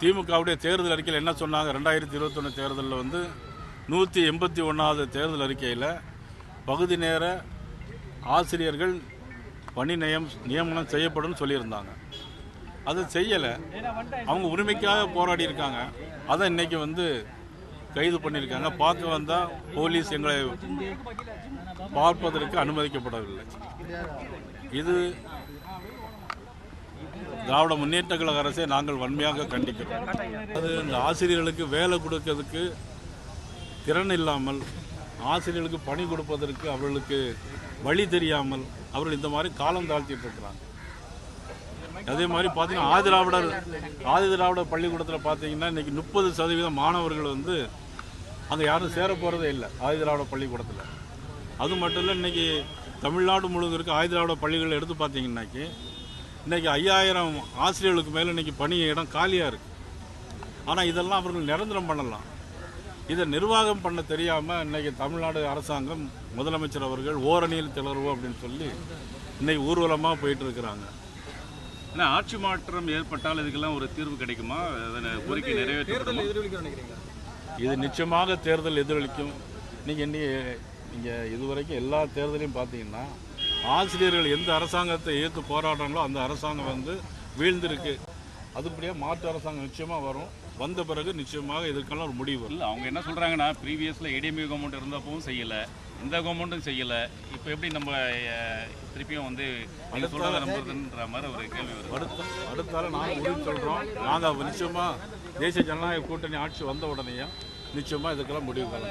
திமுகவுடைய தேர்தல் அறிக்கையில் என்ன சொன்னாங்க? ரெண்டாயிரத்தி இருபத்தொன்று தேர்தலில் வந்து நூற்றி எண்பத்தி ஒன்றாவது தேர்தல் அறிக்கையில் பகுதி நேர ஆசிரியர்கள் பணி நியம் நியமனம் செய்யப்படும் சொல்லியிருந்தாங்க. அதை செய்யலை. அவங்க உரிமைக்காக போராடி இருக்காங்க. அதை இன்னைக்கு வந்து கைது பண்ணியிருக்காங்க. பார்க்க வந்தால் போலீஸ் எங்களை பார்ப்பதற்கு அனுமதிக்கப்படவில்லை. இது திராவிட முன்னேற்ற கழக அரசை நாங்கள் வன்மையாக கண்டிக்கிறோம். அது இந்த ஆசிரியர்களுக்கு வேலை கொடுக்கறதுக்கு திறன் இல்லாமல் ஆசிரியர்களுக்கு பணி கொடுப்பதற்கு அவர்களுக்கு வழி தெரியாமல் அவர்கள் இந்த மாதிரி காலம் தாழ்த்திட்டு இருக்கிறாங்க. அதே மாதிரி பார்த்தீங்கன்னா ஆதிராவிடர் ஆதிதிராவிடர் பள்ளிக்கூடத்தில் பார்த்தீங்கன்னா இன்னைக்கு முப்பது சதவீதம் மாணவர்கள் வந்து அங்கே யாரும் சேர போகிறதே இல்லை ஆதிதிராவிட பள்ளிக்கூடத்தில். அது மட்டும் இல்லை இன்றைக்கி தமிழ்நாடு முழுவதும் இருக்க ஆதிதிராவிட பள்ளிகள் எடுத்து பார்த்தீங்கன்னாக்கி இன்னைக்கு ஐயாயிரம் ஆசிரியர்களுக்கு மேலே இன்னைக்கு பணி இடம் காலியாக இருக்குது ஆனால் இதெல்லாம் அவர்கள் நிரந்தரம் பண்ணலாம். இதை நிர்வாகம் பண்ண தெரியாமல் இன்னைக்கு தமிழ்நாடு அரசாங்கம் முதலமைச்சர் அவர்கள் ஓரணியில் திளறுவோம் அப்படின்னு சொல்லி இன்னைக்கு ஊர்வலமாக போயிட்டு இருக்கிறாங்க. ஏன்னா ஆட்சி மாற்றம் ஏற்பட்டால் இதுக்கெல்லாம் ஒரு தீர்வு கிடைக்குமா? அதன கோரிக்கை நிறைவேற்றப்படுமா? இது நிச்சயமாக தேர்தல் எதிரொலிக்கும். நீங்கள் இன்னி நீங்கள் இதுவரைக்கும் எல்லா தேர்தலையும் பார்த்தீங்கன்னா ஆசிரியர்கள் எந்த அரசாங்கத்தை ஏற்று போராடுறாங்களோ அந்த அரசாங்கம் வந்து வீழ்ந்திருக்கு. அதுபடியாக மாற்று அரசாங்கம் நிச்சயமாக வரும். வந்த பிறகு நிச்சயமாக இதற்கெல்லாம் ஒரு முடிவு இல்லை அவங்க என்ன சொல்கிறாங்கன்னா ப்ரீவியஸில் ஏடிஎம்ஏ கவர்மெண்ட் இருந்தப்பவும் செய்யலை. இந்த கவர்மெண்ட்டும் செய்யலை. இப்போ எப்படி நம்ம திருப்பியும் வந்து நீங்கள் சொல்கிறத நம்புறதுன்ற மாதிரி ஒரு கேள்வி வருது. அடுத்த அடுத்தால நாங்கள் உறுதி சொல்கிறோம் நாங்கள் நிச்சயமாக தேசிய ஜனநாயக கூட்டணி ஆட்சி வந்த உடனேயும் நிச்சயமாக இதுக்கெல்லாம் முடிவு